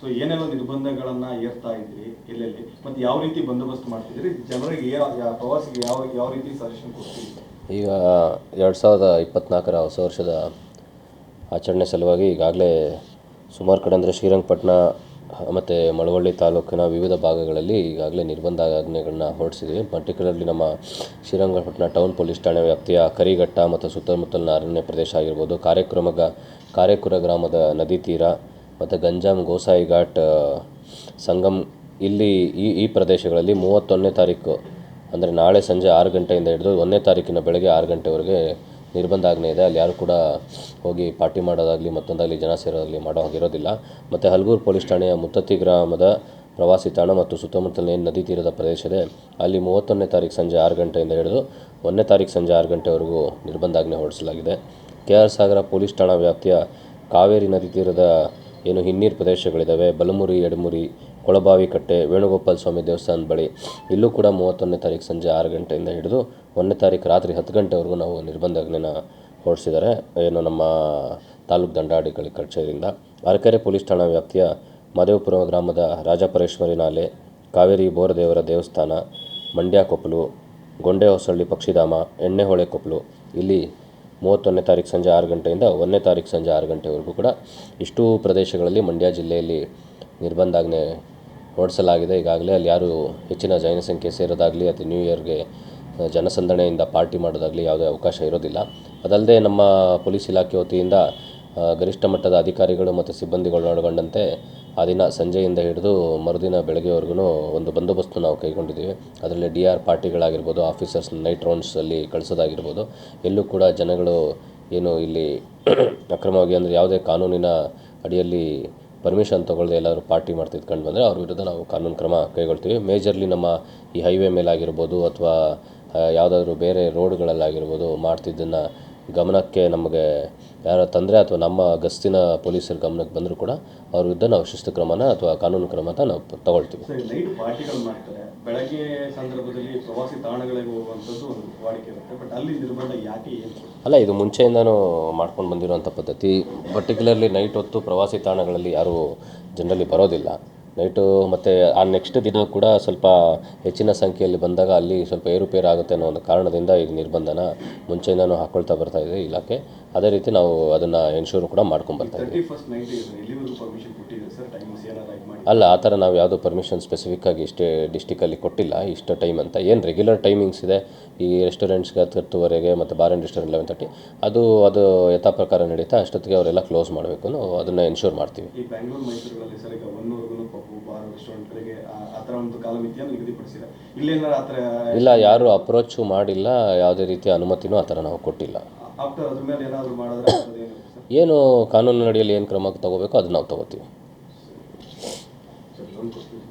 So ಏನೆಲ್ಲ ನಿರ್ಬಂಧಗಳನ್ನ ಏರ್ತಾ ಇದ್ರಿ ಎಲ್ಲೆಲ್ಲಿ? ಮತ್ತೆ ಯಾವ ರೀತಿ ಬಂದೋಬಸ್ತ್ ಮಾಡ್ತಿದ್ರಿ? ಜನರಿಗೆ ಪ್ರವಾಸಿಗೆ ಯಾವ ಯಾವ ರೀತಿ ಸಜೆಷನ್ ಕೊಡ್ತೀವಿ ಈಗ ಎರಡು ಸಾವಿರದ ಇಪ್ಪತ್ತ್ನಾಲ್ಕರ ಹೊಸ ವರ್ಷದ ಆಚರಣೆ ಸಲುವಾಗಿ ಈಗಾಗಲೇ ಸುಮಾರು ಕಡೆ ಅಂದರೆ ಶ್ರೀರಂಗಪಟ್ಟಣ ಮತ್ತು ಮಳವಳ್ಳಿ ತಾಲೂಕಿನ ವಿವಿಧ ಭಾಗಗಳಲ್ಲಿ ಈಗಾಗಲೇ ನಿರ್ಬಂಧ ನಿರ್ಬಂಧಾಜ್ಞೆಗಳನ್ನ ಹೊರಡಿಸಿದ್ವಿ ಪರ್ಟಿಕ್ಯುಲರ್ಲಿ ನಮ್ಮ ಶ್ರೀರಂಗಪಟ್ಟಣ ಟೌನ್ ಪೊಲೀಸ್ ಠಾಣೆ ವ್ಯಾಪ್ತಿಯ ಕರಿಘಟ್ಟ ಮತ್ತು ಸುತ್ತಮುತ್ತಲಿನ ಅರಣ್ಯ ಪ್ರದೇಶ ಆಗಿರ್ಬೋದು, ಕಾರ್ಯಕ್ರಮಗ, ಕಾರ್ಯಕುರ ಗ್ರಾಮದ ನದಿ ತೀರ ಮತ್ತು ಗಂಜಾಮ್ ಗೋಸಾಯಿ ಘಾಟ್ ಸಂಗಮ್ ಇಲ್ಲಿ ಈ ಈ ಪ್ರದೇಶಗಳಲ್ಲಿ ಮೂವತ್ತೊಂದನೇ ತಾರೀಕು, ಅಂದರೆ ನಾಳೆ ಸಂಜೆ ಆರು ಗಂಟೆಯಿಂದ ಹಿಡಿದು ಒಂದನೇ ತಾರೀಕಿನ ಬೆಳಗ್ಗೆ ಆರು ಗಂಟೆವರೆಗೆ ನಿರ್ಬಂಧಾಜ್ಞೆ ಇದೆ. ಅಲ್ಲಿ ಯಾರು ಕೂಡ ಹೋಗಿ ಪಾರ್ಟಿ ಮಾಡೋದಾಗಲಿ ಮತ್ತೊಂದಾಗಲಿ ಜನ ಸೇರೋದಾಗಲಿ ಮಾಡೋ ಹಾಗಿರೋದಿಲ್ಲ ಮತ್ತು ಹಲಗೂರು ಪೊಲೀಸ್ ಠಾಣೆಯ ಮುತ್ತತ್ತಿ ಗ್ರಾಮದ ಪ್ರವಾಸಿ ತಾಣ ಮತ್ತು ಸುತ್ತಮುತ್ತಲಿನ ನದಿ ತೀರದ ಪ್ರದೇಶ ಇದೆ, ಅಲ್ಲಿ ಮೂವತ್ತೊಂದನೇ ತಾರೀಕು ಸಂಜೆ ಆರು ಗಂಟೆಯಿಂದ ಹಿಡಿದು ಒಂದನೇ ತಾರೀಕು ಸಂಜೆ ಆರು ಗಂಟೆವರೆಗೂ ನಿರ್ಬಂಧಾಜ್ಞೆ ಹೊರಡಿಸಲಾಗಿದೆ. ಕೆ ಆರ್ ಸಾಗರ ಪೊಲೀಸ್ ಠಾಣಾ ವ್ಯಾಪ್ತಿಯ ಕಾವೇರಿ ನದಿ ತೀರದ ಏನು ಹಿನ್ನೀರು ಪ್ರದೇಶಗಳಿದ್ದಾವೆ ಬಲಮುರಿ, ಎಡಮುರಿ, ಕೊಳಬಾವಿ ಕಟ್ಟೆ, ವೇಣುಗೋಪಾಲ ಸ್ವಾಮಿ ದೇವಸ್ಥಾನದ ಬಳಿ ಇಲ್ಲೂ ಕೂಡ ಮೂವತ್ತೊಂದನೇ ತಾರೀಕು ಸಂಜೆ ಆರು ಗಂಟೆಯಿಂದ ಹಿಡಿದು ಒಂದನೇ ತಾರೀಕು ರಾತ್ರಿ ಹತ್ತು ಗಂಟೆವರೆಗೂ ನಾವು ನಿರ್ಬಂಧಾಜ್ಞೆನ ಹೊರಡಿಸಿದ್ದಾರೆ. ಏನು ನಮ್ಮ ತಾಲೂಕು ದಂಡಾಧಿಕಾರಿ ಕಚೇರಿಯಿಂದ ಅರಕೆರೆ ಪೊಲೀಸ್ ಠಾಣಾ ವ್ಯಾಪ್ತಿಯ ಮಾದೇವಪುರ ಗ್ರಾಮದ ರಾಜಪರೇಶ್ವರಿ ನಾಲೆ, ಕಾವೇರಿ ಬೋರದೇವರ ದೇವಸ್ಥಾನ, ಮಂಡ್ಯ ಕೊಪ್ಪಲು, ಗೊಂಡೆ ಹೊಸಳ್ಳಿ ಪಕ್ಷಿಧಾಮ, ಎಣ್ಣೆಹೊಳೆ ಕೊಪ್ಪಲು, ಇಲ್ಲಿ ಮೂವತ್ತೊಂದನೇ ತಾರೀಕು ಸಂಜೆ ಆರು ಗಂಟೆಯಿಂದ ಒಂದನೇ ತಾರೀಕು ಸಂಜೆ ಆರು ಗಂಟೆವರೆಗೂ ಕೂಡ ಇಷ್ಟೂ ಪ್ರದೇಶಗಳಲ್ಲಿ ಮಂಡ್ಯ ಜಿಲ್ಲೆಯಲ್ಲಿ ನಿರ್ಬಂಧಾಜ್ಞೆ ಹೊರಡಿಸಲಾಗಿದೆ. ಈಗಾಗಲೇ ಅಲ್ಲಿ ಯಾರು ಹೆಚ್ಚಿನ ಜೈನ ಸಂಖ್ಯೆ ಸೇರೋದಾಗಲಿ ಅಥವಾ ನ್ಯೂ ಇಯರ್ಗೆ ಜನಸಂದಣೆಯಿಂದ ಪಾರ್ಟಿ ಮಾಡೋದಾಗಲಿ ಯಾವುದೇ ಅವಕಾಶ ಇರೋದಿಲ್ಲ. ಅದಲ್ಲದೆ ನಮ್ಮ ಪೊಲೀಸ್ ಇಲಾಖೆ ವತಿಯಿಂದ ಗರಿಷ್ಠ ಮಟ್ಟದ ಅಧಿಕಾರಿಗಳು ಮತ್ತು ಸಿಬ್ಬಂದಿಗಳು ಒಳಗೊಂಡಂತೆ ಆ ದಿನ ಸಂಜೆಯಿಂದ ಹಿಡಿದು ಮರುದಿನ ಬೆಳಗ್ಗೆವರೆಗೂ ಒಂದು ಬಂದೋಬಸ್ತು ನಾವು ಕೈಗೊಂಡಿದ್ದೀವಿ. ಅದರಲ್ಲಿ ಡಿ ಆರ್ ಪಾರ್ಟಿಗಳಾಗಿರ್ಬೋದು, ಆಫೀಸರ್ಸ್, ನೈಟ್ ರೌಂಡ್ಸಲ್ಲಿ ಕಳಿಸೋದಾಗಿರ್ಬೋದು. ಎಲ್ಲೂ ಕೂಡ ಜನಗಳು ಏನು ಇಲ್ಲಿ ಅಕ್ರಮವಾಗಿ ಅಂದರೆ ಯಾವುದೇ ಕಾನೂನಿನ ಅಡಿಯಲ್ಲಿ ಪರ್ಮಿಷನ್ ತೊಗೊಳ್ಳದೆ ಎಲ್ಲರೂ ಪಾರ್ಟಿ ಮಾಡ್ತಿದ್ದು ಕಂಡು ಬಂದರೆ ಅವ್ರ ವಿರುದ್ಧ ನಾವು ಕಾನೂನು ಕ್ರಮ ಕೈಗೊಳ್ತೀವಿ. ಮೇಜರ್ಲಿ ನಮ್ಮ ಈ ಹೈವೇ ಮೇಲಾಗಿರ್ಬೋದು ಅಥವಾ ಯಾವುದಾದ್ರೂ ಬೇರೆ ರೋಡ್ಗಳಲ್ಲಾಗಿರ್ಬೋದು ಮಾಡ್ತಿದ್ದನ್ನು ಗಮನಕ್ಕೆ ನಮಗೆ ಯಾರ ತೊಂದರೆ ಅಥವಾ ನಮ್ಮ ಗಸ್ತಿನ ಪೊಲೀಸರ ಗಮನಕ್ಕೆ ಬಂದರೂ ಕೂಡ ಅವ್ರ ವಿರುದ್ಧ ನಾವು ಶಿಸ್ತು ಕ್ರಮನ ಅಥವಾ ಕಾನೂನು ಕ್ರಮನ ನಾವು ತಗೊಳ್ತೀವಿ. ಸರಿ ನೈಟ್ ಪಾರ್ಟಿಗಳು ಮಾಡ್ತಾರೆ. ಬೆಳಗ್ಗೆ ಸಂದರ್ಭದಲ್ಲಿ ಪ್ರವಾಸಿ ತಾಣಗಳಿಗೆ ಹೋಗುವಂಥದ್ದು ಒಂದು ವಾಡಿಕೆ ಇರುತ್ತೆ. ಬಟ್ ಅಲ್ಲಿ ನಿರ್ಬಂಧ ಯಾಕೆ ಏನು? ಅಲ್ಲ ಇದು ಮುಂಚೆಯಿಂದನೂ ಮಾಡ್ಕೊಂಡು ಬಂದಿರುವಂಥ ಪದ್ಧತಿ. ಪರ್ಟಿಕ್ಯುಲರ್ಲಿ ನೈಟ್ ಹೊತ್ತು ಪ್ರವಾಸಿ ತಾಣಗಳಲ್ಲಿ ಯಾರೂ ಜನರಲ್ಲಿ ಬರೋದಿಲ್ಲ. ನೈಟು ಮತ್ತು ಆ ನೆಕ್ಸ್ಟ್ ದಿನ ಕೂಡ ಸ್ವಲ್ಪ ಹೆಚ್ಚಿನ ಸಂಖ್ಯೆಯಲ್ಲಿ ಬಂದಾಗ ಅಲ್ಲಿ ಸ್ವಲ್ಪ ಏರುಪೇರು ಆಗುತ್ತೆ ಅನ್ನೋ ಒಂದು ಕಾರಣದಿಂದ ಈ ನಿರ್ಬಂಧನ ಮುಂಚೆಯಿಂದನೂ ಹಾಕ್ಕೊಳ್ತಾ ಬರ್ತಾ ಇದೆ ಇಲಾಖೆ. ಅದೇ ರೀತಿ ನಾವು ಅದನ್ನು ಎನ್ಶೂರ್ ಕೂಡ ಮಾಡ್ಕೊಂಡು ಬರ್ತಾ ಇದ್ದೀವಿ ಅಲ್ಲ ಆ ಥರ ನಾವು ಯಾವುದೋ ಪರ್ಮಿಷನ್ ಸ್ಪೆಸಿಫಿಕ್ ಆಗಿ ಇಷ್ಟೇ ಡಿಸ್ಟಿಕಲ್ಲಿ ಕೊಟ್ಟಿಲ್ಲ. ಇಷ್ಟು ಟೈಮ್ ಅಂತ. ಏನು ರೆಗ್ಯುಲರ್ ಟೈಮಿಂಗ್ಸ್ ಇದೆ? ಈ ರೆಸ್ಟೋರೆಂಟ್ಸ್ಗೆ ಹತ್ತು ಹತ್ತುವರೆಗೆ ಮತ್ತು bar and restaurant eleven thirty ಅದು ಅದು ಯಥಾ ಪ್ರಕಾರ ನಡೀತಾ ಅಷ್ಟೊತ್ತಿಗೆ ಅವರೆಲ್ಲ ಕ್ಲೋಸ್ ಮಾಡಬೇಕು ಅದನ್ನು ಎನ್ಶೂರ್ ಮಾಡ್ತೀವಿ. ಈ ಬ್ಯಾಂಗ್ಳೂರು ಮೈಸೂರುಗಳಲ್ಲಿ ಸರ್ ಈಗ ಒನ್ನೂರ್ಗು ಪಪ್ಪು ಬಾರ್ ರೆಸ್ಟೋರೆಂಟ್ಗಳಿಗೆ ಆ ಥರ ಒಂದು ಕಾಲಮಿತಿಯನ್ನು ನಿಗದಿಪಡಿಸಿದೆ ಇಲ್ಲೇನಾರು ಆ ಥರ ಇಲ್ಲ ಯಾರು ಅಪ್ರೋಚು ಮಾಡಿಲ್ಲ ಯಾವುದೇ ರೀತಿಯ ಅನುಮತಿನೂ ಆ ಥರ ನಾವು ಕೊಟ್ಟಿಲ್ಲ. ಆಫ್ಟರ್ ಅದ್ರ ಮೇಲೆ ಏನಾದರೂ ಮಾಡಿದ್ರೆ ಅದೇನು ಸರ್? ಏನು ಕಾನೂನಿನ ಅಡಿಯಲ್ಲಿ ಏನು ಕ್ರಮ ತಗೋಬೇಕೋ ಅದು ನಾವು ತಗೋತೀವಿ.